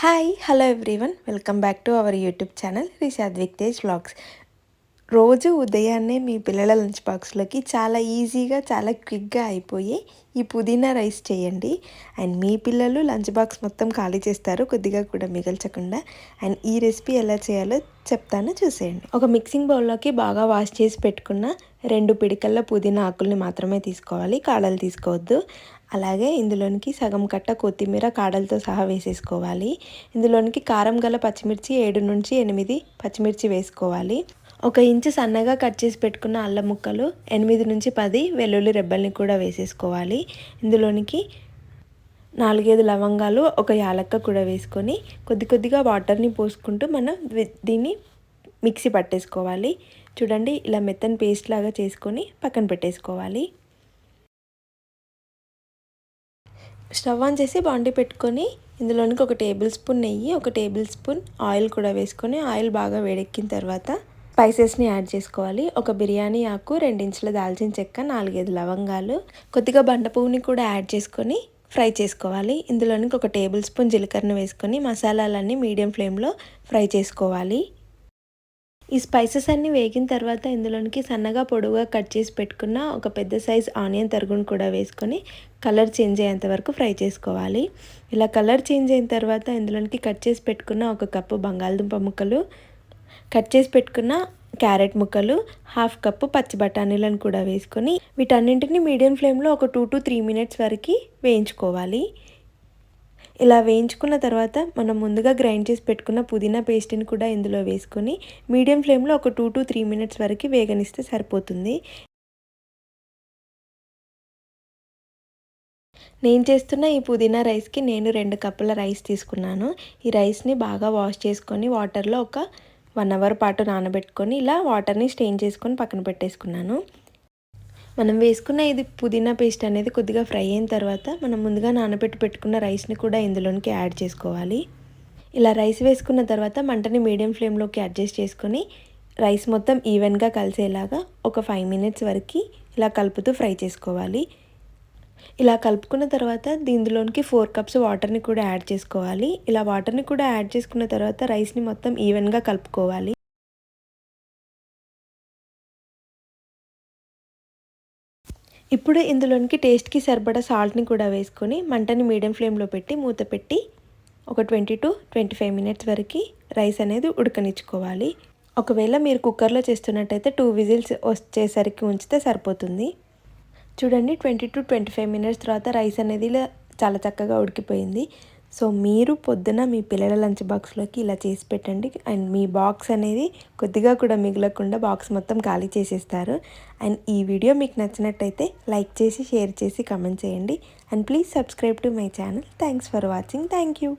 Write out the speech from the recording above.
Hi hello everyone welcome back to our YouTube channel Rishad Vikthej vlogs రోజు ఉదయాన్నే మీ పిల్లల lunch బాక్స్లోకి చాలా ఈజీగా చాలా క్విక్గా అయిపోయి ఈ పుదీనా రైస్ చేయండి. అండ్ మీ పిల్లలు లంచ్ బాక్స్ మొత్తం ఖాళీ చేస్తారు కొద్దిగా కూడా మిగల్చకుండా. అండ్ ఈ రెసిపీ ఎలా చేయాలో చెప్తాను చూసేయండి. ఒక మిక్సింగ్ బౌల్లోకి బాగా వాష్ చేసి పెట్టుకున్న రెండు పిడికల్లో పుదీనా ఆకుల్ని మాత్రమే తీసుకోవాలి కాడలు తీసుకోవద్దు. అలాగే ఇందులోనికి సగం కట్ట కొత్తిమీర కాడలతో సహా వేసేసుకోవాలి. ఇందులోనికి కారం గల పచ్చిమిర్చి ఏడు నుంచి ఎనిమిది పచ్చిమిర్చి వేసుకోవాలి. ఒక ఇంచు సన్నగా కట్ చేసి పెట్టుకున్న అల్లం ముక్కలు ఎనిమిది నుంచి పది వెల్లుల్లి రెబ్బల్ని కూడా వేసేసుకోవాలి. ఇందులోనికి నాలుగైదు లవంగాలు ఒక యాలక్క కూడా వేసుకొని కొద్ది కొద్దిగా వాటర్ని పోసుకుంటూ మనం దీన్ని మిక్సీ పట్టేసుకోవాలి. చూడండి ఇలా మెత్తని పేస్ట్ లాగా చేసుకొని పక్కన పెట్టేసుకోవాలి. స్టవ్ ఆన్ చేసి బాండి పెట్టుకొని ఇందులోనికి ఒక టేబుల్ స్పూన్ నెయ్యి ఒక టేబుల్ స్పూన్ ఆయిల్ కూడా వేసుకొని ఆయిల్ బాగా వేడెక్కిన తర్వాత స్పైసెస్ని యాడ్ చేసుకోవాలి. ఒక బిర్యానీ ఆకు రెండించుల దాల్చిన చెక్క నాలుగైదు లవంగాలు కొద్దిగా బండ పువ్వుని కూడా యాడ్ చేసుకొని ఫ్రై చేసుకోవాలి. ఇందులోనికి ఒక టేబుల్ స్పూన్ జీలకర్ర వేసుకొని మసాలాలన్నీ మీడియం ఫ్లేమ్లో ఫ్రై చేసుకోవాలి. ఈ స్పైసెస్ అన్నీ వేగిన తర్వాత ఇందులోనికి సన్నగా పొడవుగా కట్ చేసి పెట్టుకున్న ఒక పెద్ద సైజ్ ఆనియన్ తరుగును కూడా వేసుకొని కలర్ చేంజ్ అయ్యేంత వరకు ఫ్రై చేసుకోవాలి. ఇలా కలర్ చేంజ్ అయిన తర్వాత ఇందులోనికి కట్ చేసి పెట్టుకున్న ఒక కప్పు బంగాళదుంప ముక్కలు కట్ చేసి పెట్టుకున్న క్యారెట్ ముక్కలు హాఫ్ కప్పు పచ్చి బఠానీలను కూడా వేసుకొని వీటన్నింటిని మీడియం ఫ్లేమ్లో ఒక టూ టు త్రీ మినిట్స్ వరకు వేయించుకోవాలి. ఇలా వేయించుకున్న తర్వాత మనం ముందుగా గ్రైండ్ చేసి పెట్టుకున్న పుదీనా పేస్ట్ని కూడా ఇందులో వేసుకొని మీడియం ఫ్లేమ్లో ఒక టూ టు త్రీ మినిట్స్ వరకు వేగనిస్తే సరిపోతుంది. నేను చేస్తున్న ఈ పుదీనా రైస్కి నేను రెండు కప్పుల రైస్ తీసుకున్నాను. ఈ రైస్ని బాగా వాష్ చేసుకొని వాటర్లో ఒక వన్ అవర్ పాటు నానబెట్టుకొని ఇలా వాటర్ని స్టెయిన్ చేసుకొని పక్కన పెట్టేసుకున్నాను. మనం వేసుకున్న ఇది పుదీనా పేస్ట్ అనేది కొద్దిగా ఫ్రై అయిన తర్వాత మనం ముందుగా నానబెట్టి పెట్టుకున్న రైస్ని కూడా ఇందులోనికి యాడ్ చేసుకోవాలి. ఇలా రైస్ వేసుకున్న తర్వాత మంటని మీడియం ఫ్లేమ్లోకి అడ్జస్ట్ చేసుకొని రైస్ మొత్తం ఈవెన్గా కలిసేలాగా ఒక ఫైవ్ మినిట్స్ వరకు ఇలా కలుపుతూ ఫ్రై చేసుకోవాలి. ఇలా కలుపుకున్న తర్వాత దీనిలోనికి ఫోర్ కప్స్ వాటర్ని కూడా యాడ్ చేసుకోవాలి. ఇలా వాటర్ని కూడా యాడ్ చేసుకున్న తర్వాత రైస్ని మొత్తం ఈవెన్గా కలుపుకోవాలి. ఇప్పుడు ఇందులోనికి టేస్ట్కి సరిపడా సాల్ట్ని కూడా వేసుకొని మంటని మీడియం ఫ్లేమ్లో పెట్టి మూత పెట్టి ఒక twenty to twenty five minutes వరకు రైస్ అనేది ఉడకనిచ్చుకోవాలి. ఒకవేళ మీరు కుక్కర్లో చేస్తున్నట్టయితే టూ విజిల్స్ వచ్చేసరికి ఉంచితే సరిపోతుంది. చూడండి twenty to twenty five minutes తర్వాత రైస్ అనేది చాలా చక్కగా ఉడికిపోయింది. సో మీరు పొద్దున మీ పిల్లల లంచ్ బాక్స్లోకి ఇలా చేసి పెట్టండి. అండ్ మీ బాక్స్ అనేది కొద్దిగా కూడా మిగలకుండా బాక్స్ మొత్తం ఖాళీ చేసేస్తారు. అండ్ ఈ వీడియో మీకు నచ్చినట్టయితే లైక్ చేసి షేర్ చేసి కమెంట్ చేయండి. And please subscribe to my channel. Thanks for watching. Thank you.